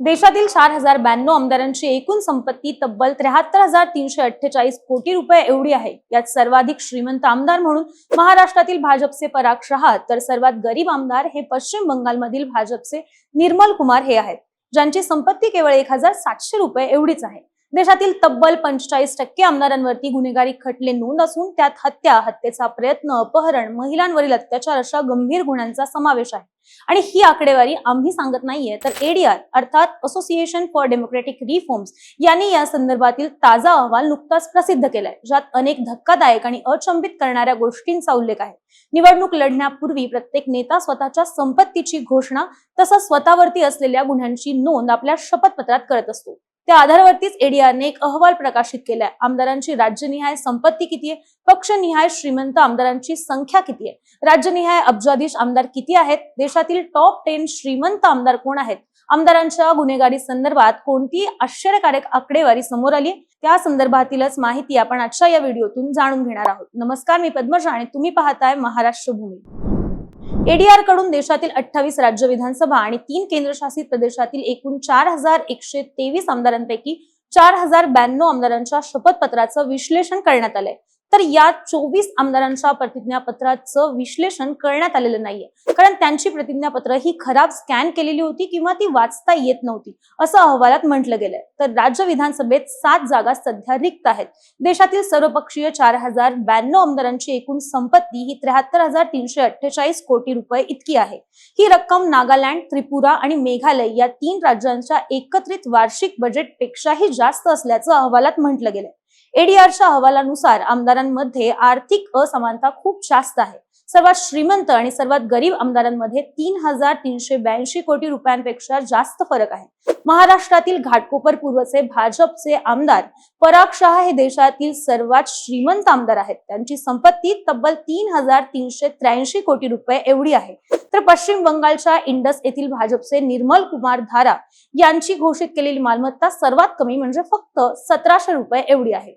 देशातील चार हजार ब्याण्णव आमदारांची एकूण संपत्ती तब्बल त्र्याहत्तर हजार तीनशे अठ्ठेचाळीस कोटी रुपये एवढी आहे. यात सर्वाधिक श्रीमंत आमदार म्हणून महाराष्ट्रातील भाजपचे पराग शहा तर सर्वात गरीब आमदार हे पश्चिम बंगालमधील भाजपचे निर्मल कुमार हे आहेत ज्यांची संपत्ती केवळ एक हजार सातशे रुपये एवढीच आहे. देशातील तब्बल पंचेचाळीस टक्के आमदारांवरती गुन्हेगारी खटले नोंद असून त्यात हत्या हत्येचा प्रयत्न अपहरण महिलांवरील अत्याचार अशा गंभीर गुन्ह्यांचा समावेश आहे. आणि ही आकडेवारी आम्ही सांगत नाहीये तर एडीआर अर्थात असोसिएशन फॉर डेमोक्रेटिक रिफॉर्म्स यांनी या संदर्भातील ताजा अहवाल नुकताच प्रसिद्ध केलाय ज्यात अनेक धक्कादायक आणि अचंबित करणाऱ्या गोष्टींचा उल्लेख आहे. निवडणूक लढण्यापूर्वी प्रत्येक नेता स्वतःच्या संपत्तीची घोषणा तसंच स्वतःवरती असलेल्या गुन्ह्यांची नोंद आपल्या शपथपत्रात करत असतो. त्या आधारावरतीच एडीआरने एक अहवाल प्रकाशित केलाय. आमदारांची राज्यनिहाय संपत्ती किती आहे? पक्षनिहाय श्रीमंत आमदारांची संख्या किती आहे? राज्यनिहाय अब्जाधीश आमदार किती आहेत? देशातील टॉप टेन श्रीमंत आमदार कोण आहेत? आमदारांच्या गुन्हेगारी संदर्भात कोणती आश्चर्यकारक आकडेवारी समोर आली त्या संदर्भातीलच माहिती आपण आजच्या या व्हिडिओतून जाणून घेणार आहोत. नमस्कार मी पद्मजा आणि तुम्ही पाहताय महाराष्ट्र भूमी एडीआरकडून देशातील अठ्ठावीस राज्य विधानसभा आणि तीन केंद्रशासित प्रदेशातील एकूण चार हजार एकशे तेवीस आमदारांपैकी चार हजार ब्याण्णव आमदारांच्या शपथपत्राचं विश्लेषण करण्यात आलंय. तर या चोवीस आमदारांच्या प्रतिज्ञापत्राचं विश्लेषण करण्यात आलेलं नाहीये. कारण त्यांची प्रतिज्ञापत्र ही खराब स्कॅन केलेली होती किंवा ती वाचता येत नव्हती असं अहवालात म्हटलं गेलंय. तर राज्य विधानसभेत सात जागा सध्या रिक्त आहेत. देशातील सर्वपक्षीय चार हजार ब्याण्णव आमदारांची एकूण संपत्ती ही त्र्याहत्तर हजार तीनशे अठ्ठेचाळीस कोटी रुपये इतकी आहे. ही रक्कम नागालँड त्रिपुरा आणि मेघालय या तीन राज्यांच्या एकत्रित वार्षिक बजेटपेक्षाही जास्त असल्याचं अहवालात म्हटलं गेलंय. एडीआरच्या अहवालानुसार आमदारांमध्ये आर्थिक असमानता खूप जास्त आहे. सर्वात श्रीमंत आणि सर्वात गरीब आमदारांमध्ये तीन हजार तीनशे ब्याऐंशी कोटी रुपयांपेक्षा जास्त फरक आहे. महाराष्ट्रातील घाटकोपर पूर्वचे भाजपचे आमदार पराग शहा हे देशातील सर्वात श्रीमंत आमदार आहेत. त्यांची संपत्ती तब्बल तीन हजार तीनशे त्र्याऐंशी कोटी रुपये एवढी आहे. तर पश्चिम बंगालच्या इंडस येथील भाजपचे निर्मल कुमार धारा यांची घोषित केलेली मालमत्ता सर्वात कमी म्हणजे फक्त सतराशे रुपये एवढी आहे.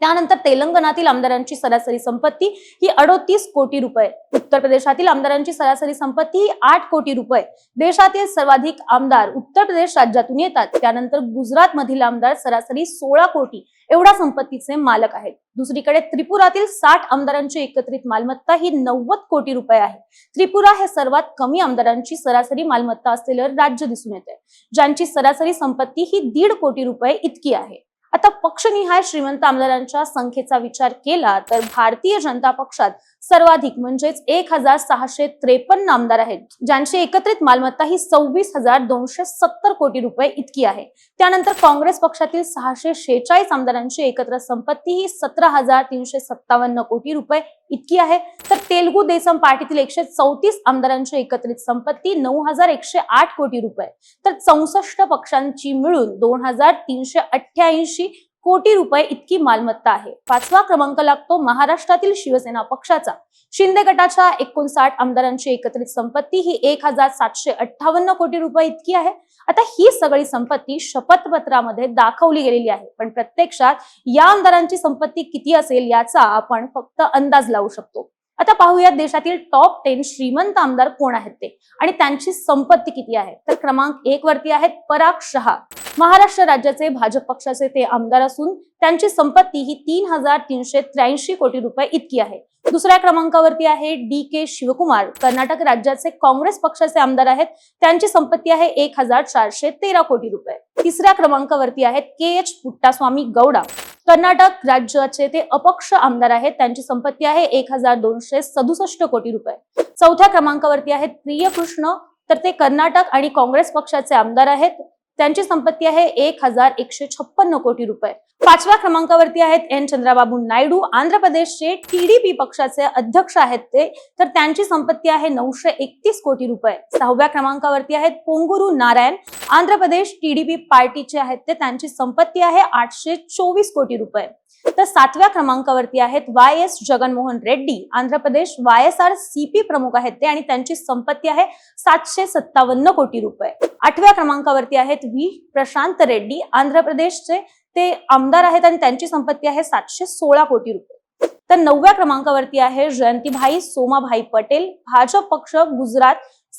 त्यानंतर तेलंगणातील आमदारांची सरासरी संपत्ती ही अडोतीस कोटी रुपये. उत्तर प्रदेशातील आमदारांची सरासरी संपत्ती ही आठ कोटी रुपये. देशातील सर्वाधिक आमदार उत्तर प्रदेश राज्यातून येतात. त्यानंतर गुजरात मधील आमदार सरासरी सोळा कोटी. एवढा संपत्तीचे मालक आहेत. दुसरीकडे त्रिपुरातील साठ आमदारांची एकत्रित मालमत्ता ही नव्वद कोटी रुपये आहे. त्रिपुरा हे सर्वात कमी आमदारांची सरासरी मालमत्ता असलेलं राज्य दिसून येते ज्यांची सरासरी संपत्ती ही दीड कोटी रुपये इतकी आहे. आता पक्षनिहाय श्रीमंत आमदारांच्या संख्येचा विचार केला तर भारतीय जनता पक्षात सर्वाधिक म्हणजेच एक हजार सहाशे त्रेपन्न आमदार आहेत ज्यांची एकत्रित मालमत्ता ही सव्वीस हजार दोनशे सत्तर कोटी रुपये इतकी आहे. त्यानंतर काँग्रेस पक्षातील सहाशे शेहेचाळीस आमदारांची एकत्र संपत्ती ही सतरा हजार तीनशे सत्तावन्न कोटी रुपये इतकी आहे. तर तेलगू देसम पार्टीतील एकशे चौतीस आमदारांची एकत्रित संपत्ती नऊ हजार एकशे आठ कोटी रुपये. तर चौसष्ट पक्षांची मिळून दोन हजार तीनशे अठ्ठ्याऐंशी कोटी रुपये इतकी मालमत्ता आहे. पाचवा क्रमांक लागतो महाराष्ट्रातील शिवसेना पक्षाचा. शिंदे गटाच्या एकोणसाठ आमदारांची एकत्रित संपत्ती ही एक हजार सातशे अठ्ठावन्न कोटी रुपये इतकी आहे. आता ही सगळी संपत्ती शपथपत्रामध्ये दाखवली गेलेली आहे. पण प्रत्यक्षात या आमदारांची संपत्ती किती असेल याचा आपण फक्त अंदाज लावू शकतो. आता पाहूयात देशातील टॉप टेन श्रीमंत आमदार कोण आहेत ते? आणि त्यांची संपत्ती किती आहे? तर क्रमांक एक वरती आहेत पराग शहा. महाराष्ट्र राज्याचे भाजप पक्षाचे ते आमदार असून त्यांची संपत्ती ही तीन हजार तीनशे त्र्याऐंशी कोटी रुपये इतकी आहे. दुसऱ्या क्रमांकावरती आहे डी के शिवकुमार. कर्नाटक राज्याचे काँग्रेस पक्षाचे आमदार आहेत. त्यांची संपत्ती आहे एक हजार चारशे तेरा कोटी रुपये. तिसऱ्या क्रमांकावरती आहेत के एच पुट्टास्वामी गौडा. कर्नाटक राज्याचे ते अपक्ष आमदार आहेत त्यांची संपत्ती आहे एक हजार दोनशे सदुसष्ट कोटी रुपये. चौथ्या क्रमांकावरती आहेत प्रियकृष्ण तर ते कर्नाटक आणि काँग्रेस पक्षाचे आमदार आहेत. त्यांची संपत्ती आहे एक हजार एकशे छप्पन्न कोटी रुपये. पाचव्या क्रमांकावरती आहेत एन. चंद्राबाबू नायडू. आंध्र प्रदेशचे टीडीपी पक्षाचे अध्यक्ष आहेत ते. तर त्यांची संपत्ती आहे नऊशे एकतीस कोटी रुपये. सहाव्या क्रमांकावरती आहेत पोंगुरू नारायण. आंध्र प्रदेश टीडीपी पार्टीचे आहेत ते. त्यांची संपत्ती आहे आठशे चोवीस कोटी रुपये. तर सातव्या क्रमांकावरती आहेत Y S Jaganmohan Reddy. Andhra Pradesh Y S R CP प्रमुख आहेत ते आणि त्यांची संपत्ती आहे सातशे सत्तावन्न कोटी रुपये. आठव्या क्रमांकावरती आहेत व्ही प्रशांत रेड्डी. आंध्र प्रदेशचे ते आमदार आहेत आणि त्यांची संपत्ती आहे सातशे सोळा कोटी रुपये. तर नवव्या क्रमांकावरती आहे जयंतीभाई सोमाभाई पटेल. भाजप पक्ष गुजरात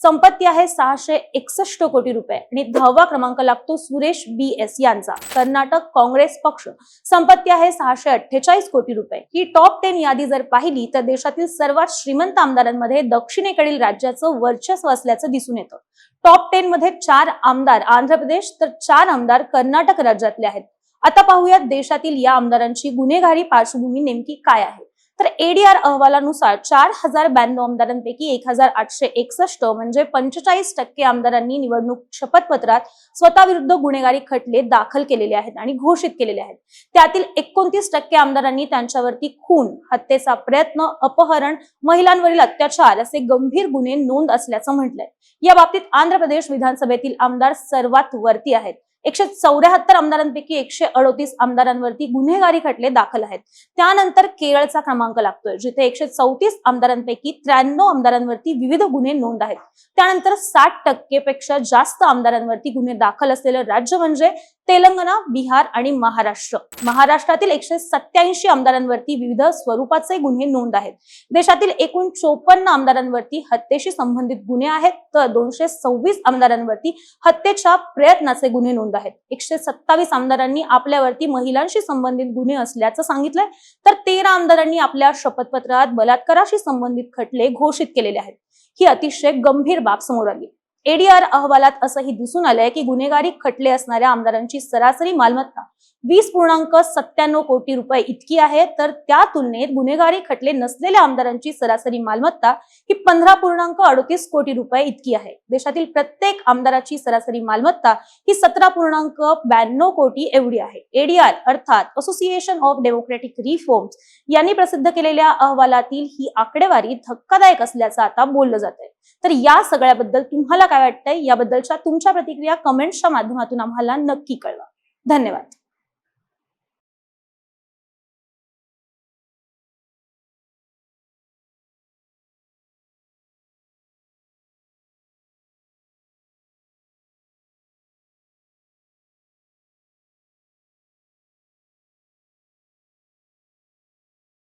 संपत्ती आहे सहाशे एकसष्ट कोटी रुपये. आणि दहावा क्रमांक लागतो सुरेश बी एस यांचा. कर्नाटक काँग्रेस पक्ष. संपत्ती आहे सहाशे अठ्ठेचाळीस कोटी रुपये. ही टॉप टेन यादी जर पाहिली तर देशातील सर्वात श्रीमंत आमदारांमध्ये दक्षिणेकडील राज्याचं वर्चस्व असल्याचं दिसून येतं. टॉप टेन मध्ये चार आमदार आंध्र प्रदेश तर चार आमदार कर्नाटक राज्यातले आहेत. आता पाहूयात देशातील या आमदारांची गुन्हेगारी पार्श्वभूमी नेमकी काय आहे. तर एडीआर अहवालानुसार चार हजार ब्याण्णव आमदारांपैकी एक हजार आठशे एकसष्ट म्हणजे पंचेचाळीस टक्के आमदारांनी निवडणूक शपथपत्रात स्वतःविरुद्ध गुन्हेगारी खटले दाखल केलेले आहेत आणि घोषित केलेले आहेत. त्यातील एकोणतीस टक्के आमदारांनी त्यांच्यावरती खून हत्येचा प्रयत्न अपहरण महिलांवरील अत्याचार असे गंभीर गुन्हे नोंद असल्याचं म्हटलंय. या बाबतीत आंध्र प्रदेश विधानसभेतील आमदार सर्वात वरती आहेत. एकशे चौऱ्याहत्तर आमदारांपैकी एकशे अडोतीस आमदारांवरती गुन्हेगारी खटले दाखल आहेत. त्यानंतर केरळचा क्रमांक लागतोय जिथे एकशे चौतीस आमदारांपैकी त्र्याण्णव आमदारांवरती विविध गुन्हे नोंद आहेत. त्यानंतर साठ टक्केपेक्षा जास्त आमदारांवरती गुन्हे दाखल असलेलं राज्य म्हणजे तेलंगणा बिहार आणि महाराष्ट्र. महाराष्ट्रातील एकशे सत्याऐंशी आमदारांवरती विविध स्वरूपाचे गुन्हे नोंद आहेत. देशातील एकूण चोपन्न आमदारांवरती हत्येशी संबंधित गुन्हे आहेत तर दोनशे सव्वीस आमदारांवरती हत्येच्या प्रयत्नाचे गुन्हे नोंद आहेत. एकशे सत्तावीस आमदारांनी आपल्यावरती महिलांशी संबंधित गुन्हे असल्याचं सांगितलंय तर तेरा आमदारांनी आपल्या शपथपत्रात बलात्काराशी संबंधित खटले घोषित केलेले आहेत. ही अतिशय गंभीर बाब समोर आली. एडीआर अहवालात असंही दिसून आलंय की गुन्हेगारी खटले असणाऱ्या आमदारांची सरासरी मालमत्ता वीस पूर्णांक सत्त्याण्णव कोटी रुपये इतकी आहे. तर त्या तुलनेत गुन्हेगारी खटले नसलेल्या आमदारांची सरासरी मालमत्ता ही पंधरा पूर्णांक अडतीस कोटी रुपये इतकी आहे. देशातील प्रत्येक आमदाराची सरासरी मालमत्ता ही सतरा पूर्णांक ब्याण्णव कोटी एवढी आहे. एडीआर अर्थात असोसिएशन ऑफ डेमोक्रेटिक रिफॉर्म्स यांनी प्रसिद्ध केलेल्या अहवालातील ही आकडेवारी धक्कादायक असल्याचं आता बोललं जात आहे तर या सगळ्याबद्दल तुम्हाला काय वाटतंय? याबद्दलच्या तुमच्या प्रतिक्रिया कमेंट्सच्या माध्यमातून आम्हाला नक्की कळवा. धन्यवाद.